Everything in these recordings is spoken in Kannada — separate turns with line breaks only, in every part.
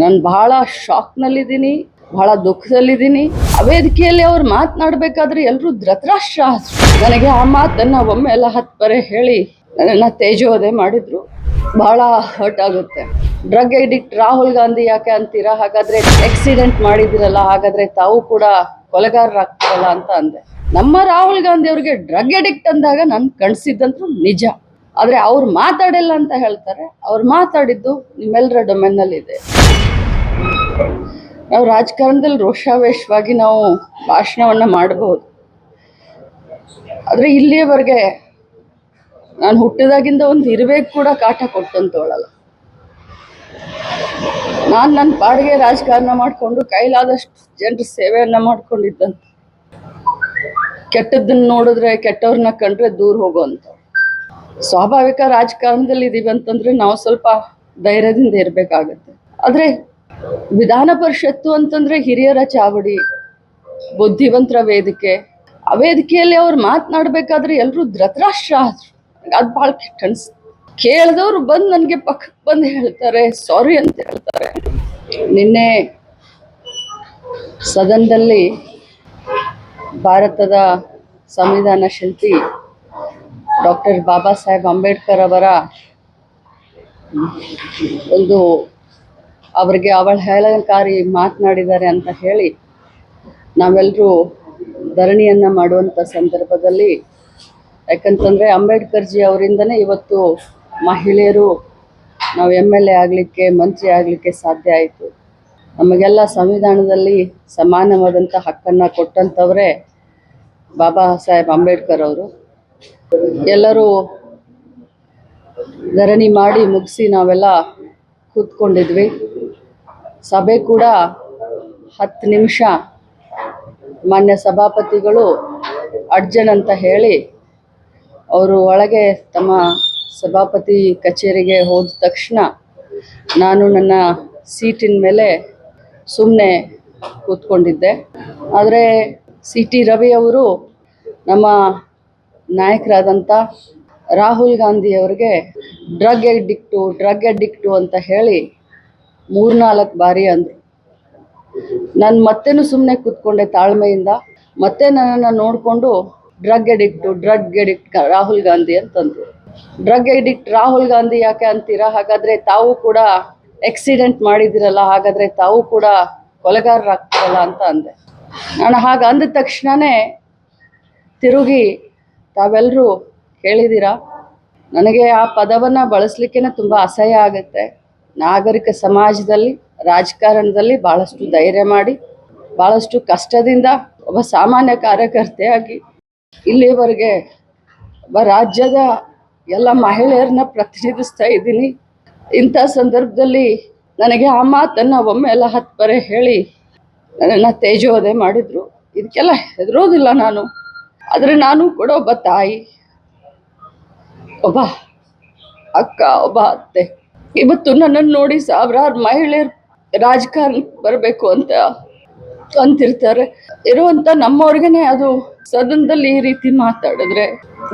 ನಾನು ಬಹಳ ಶಾಕ್ನಲ್ಲಿದ್ದೀನಿ ಬಹಳ ದುಃಖದಲ್ಲಿದ್ದೀನಿ. ಆ ವೇದಿಕೆಯಲ್ಲಿ ಅವ್ರು ಮಾತನಾಡಬೇಕಾದ್ರೆ ಎಲ್ಲರೂ ಧೃತರಾಷ್ಟ್ರ. ನನಗೆ ಆ ಮಾತನ್ನು ಒಮ್ಮೆ ಎಲ್ಲ ಹತ್ತು ಬರೆ ಹೇಳಿ ನನ್ನನ್ನು ತೇಜೋದೆ ಮಾಡಿದ್ರು. ಬಹಳ ಹರ್ಟ್ ಆಗುತ್ತೆ. ಡ್ರಗ್ ಎಡಿಕ್ಟ್ ರಾಹುಲ್ ಗಾಂಧಿ ಯಾಕೆ ಅಂತೀರಾ? ಹಾಗಾದ್ರೆ ಆಕ್ಸಿಡೆಂಟ್ ಮಾಡಿದಿರಲ್ಲ, ಹಾಗಾದ್ರೆ ತಾವು ಕೂಡ ಕೊಲೆಗಾರರಾಗ್ತಿರಲ್ಲ ಅಂತ ಅಂದೆ. ನಮ್ಮ ರಾಹುಲ್ ಗಾಂಧಿ ಅವ್ರಿಗೆ ಡ್ರಗ್ ಎಡಿಕ್ಟ್ ಅಂದಾಗ ನನ್ ಕಣ್ಸಿದ್ದಂತೂ ನಿಜ. ಆದ್ರೆ ಅವ್ರು ಮಾತಾಡಿಲ್ಲ ಅಂತ ಹೇಳ್ತಾರೆ. ಅವ್ರು ಮಾತಾಡಿದ್ದು ನಿಮ್ಮೆಲ್ಲರ ಡೊಮೆನ್ನಲ್ಲಿ ಇದೆ ನಾವು ರಾಜಕಾರಣದಲ್ಲಿ ರೋಷಾವೇಶವಾಗಿ ನಾವು ಭಾಷಣವನ್ನು ಮಾಡಬಹುದು. ಆದರೆ ಇಲ್ಲಿಯವರೆಗೆ ನಾನು ಹುಟ್ಟಿದಾಗಿಂದ ಒಂದು ಇರುವೆಗೆ ಕೂಡ ಕಾಟ ಕೊಟ್ಟಂತವಳಲ್ಲ. ನಾನು ನನ್ನ ಪಾಡಿಗೆ ರಾಜಕಾರಣ ಮಾಡಿಕೊಂಡು ಕೈಲಾದಷ್ಟು ಜನರ ಸೇವೆಯನ್ನು ಮಾಡ್ಕೊಂಡಿದ್ದಂತ. ಕೆಟ್ಟದ್ದನ್ನು ನೋಡಿದ್ರೆ ಕೆಟ್ಟವ್ರನ್ನ ಕಂಡ್ರೆ ದೂರ ಹೋಗುವಂತ. ಸ್ವಾಭಾವಿಕ ರಾಜಕಾರಣದಲ್ಲಿ ಇದೀವಿ ಅಂತಂದ್ರೆ ನಾವು ಸ್ವಲ್ಪ ಧೈರ್ಯದಿಂದ ಇರಬೇಕಾಗತ್ತೆ. ಆದ್ರೆ ವಿಧಾನ ಪರಿಷತ್ತು ಅಂತಂದ್ರೆ ಹಿರಿಯರ ಚಾವಡಿ, ಬುದ್ಧಿವಂತರ ವೇದಿಕೆ. ಆ ವೇದಿಕೆಯಲ್ಲಿ ಅವ್ರು ಮಾತನಾಡ್ಬೇಕಾದ್ರೆ ಎಲ್ಲರೂ ಧೃತರಾಷ್ಟ್ರ ಅದು ಭಾಳ ಕೆಟ್ಟ ಕೇಳಿದವ್ರು ಬಂದು ನನಗೆ ಪಕ್ಕಕ್ಕೆ ಬಂದು ಹೇಳ್ತಾರೆ, ಸಾರಿ ಅಂತ ಹೇಳ್ತಾರೆ. ನಿನ್ನೆ ಸದನದಲ್ಲಿ ಭಾರತದ ಸಂವಿಧಾನ ಶಿಲ್ಪಿ ಡಾಕ್ಟರ್ ಬಾಬಾ ಸಾಹೇಬ್ ಅಂಬೇಡ್ಕರ್ ಅವರ ಒಂದು ಅವರಿಗೆ ಅವಳ ಹೇಳಕಾರಿ ಮಾತನಾಡಿದ್ದಾರೆ ಅಂತ ಹೇಳಿ ನಾವೆಲ್ಲರೂ ಧರಣಿಯನ್ನು ಮಾಡುವಂಥ ಸಂದರ್ಭದಲ್ಲಿ ಯಾಕಂತಂದರೆ ಅಂಬೇಡ್ಕರ್ಜಿ ಅವರಿಂದನೇ ಇವತ್ತು ಮಹಿಳೆಯರು ನಾವು ಎಂ ಎಲ್ ಎ ಆಗಲಿಕ್ಕೆ, ಮಂತ್ರಿ ಆಗಲಿಕ್ಕೆ ಸಾಧ್ಯ ಆಯಿತು. ನಮಗೆಲ್ಲ ಸಂವಿಧಾನದಲ್ಲಿ ಸಮಾನವಾದಂಥ ಹಕ್ಕನ್ನು ಕೊಟ್ಟಂಥವರೇ ಬಾಬಾ ಸಾಹೇಬ್ ಅಂಬೇಡ್ಕರ್ ಅವರು. ಎಲ್ಲರೂ ಧರಣಿ ಮಾಡಿ ಮುಗಿಸಿ ನಾವೆಲ್ಲ ಕೂತ್ಕೊಂಡಿದ್ವಿ. ಸಭೆ ಕೂಡ ಹತ್ತು ನಿಮಿಷ. ಮಾನ್ಯ ಸಭಾಪತಿಗಳು ಅರ್ಜನ್ ಅಂತ ಹೇಳಿ ಅವರು ಒಳಗೆ ತಮ್ಮ ಸಭಾಪತಿ ಕಚೇರಿಗೆ ಹೋದ ತಕ್ಷಣ ನಾನು ನನ್ನ ಸೀಟಿನ ಮೇಲೆ ಸುಮ್ಮನೆ ಕೂತ್ಕೊಂಡಿದ್ದೆ. ಆದರೆ ಸಿ ಟಿ ರವಿ ಅವರು ನಮ್ಮ ನಾಯಕರಾದಂಥ ರಾಹುಲ್ ಗಾಂಧಿಯವ್ರಿಗೆ ಡ್ರಗ್ ಎಡಿಕ್ಟು ಡ್ರಗ್ ಎಡಿಕ್ಟು ಅಂತ ಹೇಳಿ ಮೂರ್ನಾಲ್ಕು ಬಾರಿ ಅಂದರು. ನಾನು ಮತ್ತೇನು ಸುಮ್ಮನೆ ಕೂತ್ಕೊಂಡೆ ತಾಳ್ಮೆಯಿಂದ. ಮತ್ತೆ ನನ್ನನ್ನು ನೋಡಿಕೊಂಡು drug addict drug addict Rahul Gandhi ಅಂತಂದ್ರು. ಡ್ರಗ್ ಎಡಿಕ್ಟ್ ರಾಹುಲ್ ಗಾಂಧಿ ಯಾಕೆ ಅಂತೀರಾ? ಹಾಗಾದ್ರೆ ತಾವು ಕೂಡ ಆಕ್ಸಿಡೆಂಟ್ ಮಾಡಿದಿರಲ್ಲ ಹಾಗಾದ್ರೆ ತಾವು ಕೂಡ ಕೊಲೆಗಾರರಾಗ್ತಿರಲ್ಲ ಅಂತ ಅಂದೆ. ನಾನು ಹಾಗೆ ಅಂದ ತಕ್ಷಣವೇ ತಿರುಗಿ ತಾವೆಲ್ಲರೂ ಕೇಳಿದ್ದೀರಾ ನನಗೆ ಆ ಪದವನ್ನು ಬಳಸಲಿಕ್ಕೆ ತುಂಬ ಅಸಹ್ಯ ಆಗುತ್ತೆ. ನಾಗರಿಕ ಸಮಾಜದಲ್ಲಿ, ರಾಜಕಾರಣದಲ್ಲಿ ಭಾಳಷ್ಟು ಧೈರ್ಯ ಮಾಡಿ ಭಾಳಷ್ಟು ಕಷ್ಟದಿಂದ ಒಬ್ಬ ಸಾಮಾನ್ಯ ಕಾರ್ಯಕರ್ತೆಯಾಗಿ ಇಲ್ಲಿವರೆಗೆ ಒಬ್ಬ ರಾಜ್ಯದ ಎಲ್ಲ ಮಹಿಳೆಯರನ್ನ ಪ್ರತಿನಿಧಿಸ್ತಾ ಇದ್ದೀನಿ. ಇಂಥ ಸಂದರ್ಭದಲ್ಲಿ ನನಗೆ ಆ ಮಾತನ್ನು ಒಮ್ಮೆ ಎಲ್ಲ ಹತ್ತು ಬರೆ ಹೇಳಿ ನನ್ನನ್ನು ತೇಜೋದೆ ಮಾಡಿದರು. ಇದಕ್ಕೆಲ್ಲ ಹೆದರೋದಿಲ್ಲ ನಾನು. ಆದರೆ ನಾನು ಕೂಡ ಒಬ್ಬ ತಾಯಿ, ಒಬ್ಬ ಅಕ್ಕ, ಒಬ್ಬ ಅತ್ತೆ. ಇವತ್ತು ನನ್ನನ್ನು ನೋಡಿ ಸಾವಿರಾರು ಮಹಿಳೆಯರು ರಾಜಕಾರಣ ಬರಬೇಕು ಅಂತ ಅಂತಿರ್ತಾರೆ. ಇರುವಂತ ನಮ್ಮವ್ರಿಗೇನೆ ಅದು ಸದನದಲ್ಲಿ ಈ ರೀತಿ ಮಾತಾಡಿದ್ರೆ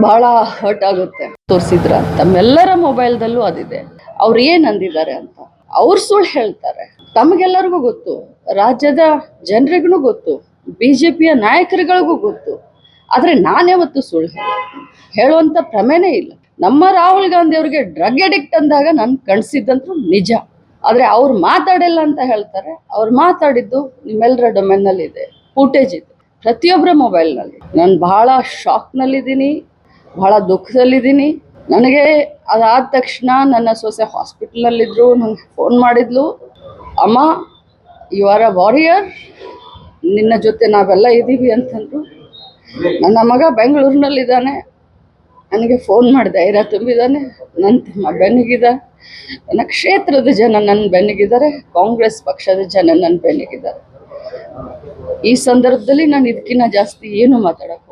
ಬಹಳ ಹರ್ಟ್ ಆಗುತ್ತೆ. ತೋರಿಸಿದ್ರ ತಮ್ಮೆಲ್ಲರ ಮೊಬೈಲ್ದಲ್ಲೂ ಅದಿದೆ. ಅವ್ರು ಏನ್ ಅಂದಿದ್ದಾರೆ ಅಂತ. ಅವ್ರು ಸುಳ್ಳು ಹೇಳ್ತಾರೆ. ತಮಗೆಲ್ಲರಿಗೂ ಗೊತ್ತು. ರಾಜ್ಯದ ಜನರಿಗೂ ಗೊತ್ತು. ಬಿಜೆಪಿಯ ನಾಯಕರುಗಳಿಗೂ ಗೊತ್ತು. ಆದ್ರೆ ನಾನ್ಯಾವತ್ತು ಸುಳ್ಳು ಹೇಳ ಹೇಳುವಂತ ಪ್ರಮೇನೇ ಇಲ್ಲ. ನಮ್ಮ ರಾಹುಲ್ ಗಾಂಧಿ ಅವ್ರಿಗೆ ಡ್ರಗ್ ಅಡಿಕ್ಟ್ ಅಂದಾಗ ನಾನು ಕಣ್ಸಿದ್ದಂತೂ ನಿಜ. ಆದ್ರೆ ಅವ್ರು ಮಾತಾಡಿಲ್ಲ ಅಂತ ಹೇಳ್ತಾರೆ. ಅವ್ರು ಮಾತಾಡಿದ್ದು ನಿಮ್ಮೆಲ್ಲರ ಡೊಮೆನ್ನಲ್ಲಿ ಇದೆ. ಫೂಟೇಜ್ ಇದೆ. ಪ್ರತಿಯೊಬ್ಬರ ಮೊಬೈಲ್ನಲ್ಲಿ ನಾನು ಬಹಳ ಶಾಕ್ನಲ್ಲಿದ್ದೀನಿ ಬಹಳ ದುಃಖದಲ್ಲಿದ್ದೀನಿ. ನನಗೆ ಅದಾದ ತಕ್ಷಣ ನನ್ನ ಸೊಸೆ ಹಾಸ್ಪಿಟ್ಲಲ್ಲಿದ್ದರು ನನಗೆ ಫೋನ್ ಮಾಡಿದ್ಲು. ಅಮ್ಮ ಯು ಆರ್ ಅ ವಾರಿಯರ್ ನಿನ್ನ ಜೊತೆ ನಾವೆಲ್ಲ ಇದ್ದೀವಿ ಅಂತಂದ್ರು. ನನ್ನ ಮಗ ಬೆಂಗಳೂರಿನಲ್ಲಿದ್ದಾನೆ. ನನಗೆ ಫೋನ್ ಮಾಡಿ ಧೈರ್ಯ ತುಂಬಿದ್ದಾನೆ ನನ್ನ ಬೆನ್ನಿಗಿದ, ನನ್ನ ಕ್ಷೇತ್ರದ ಜನ ನನ್ನ ಬೆನ್ನಿಗಿದ್ದಾರೆ, ಕಾಂಗ್ರೆಸ್ ಪಕ್ಷದ ಜನ ನನ್ನ ಬೆನ್ನಿಗಿದ್ದಾರೆ. ಈ ಸಂದರ್ಭದಲ್ಲಿ ನಾನು ಇದಕ್ಕಿಂತ ಜಾಸ್ತಿ ಏನು ಮಾತಾಡಕ್ಕೆ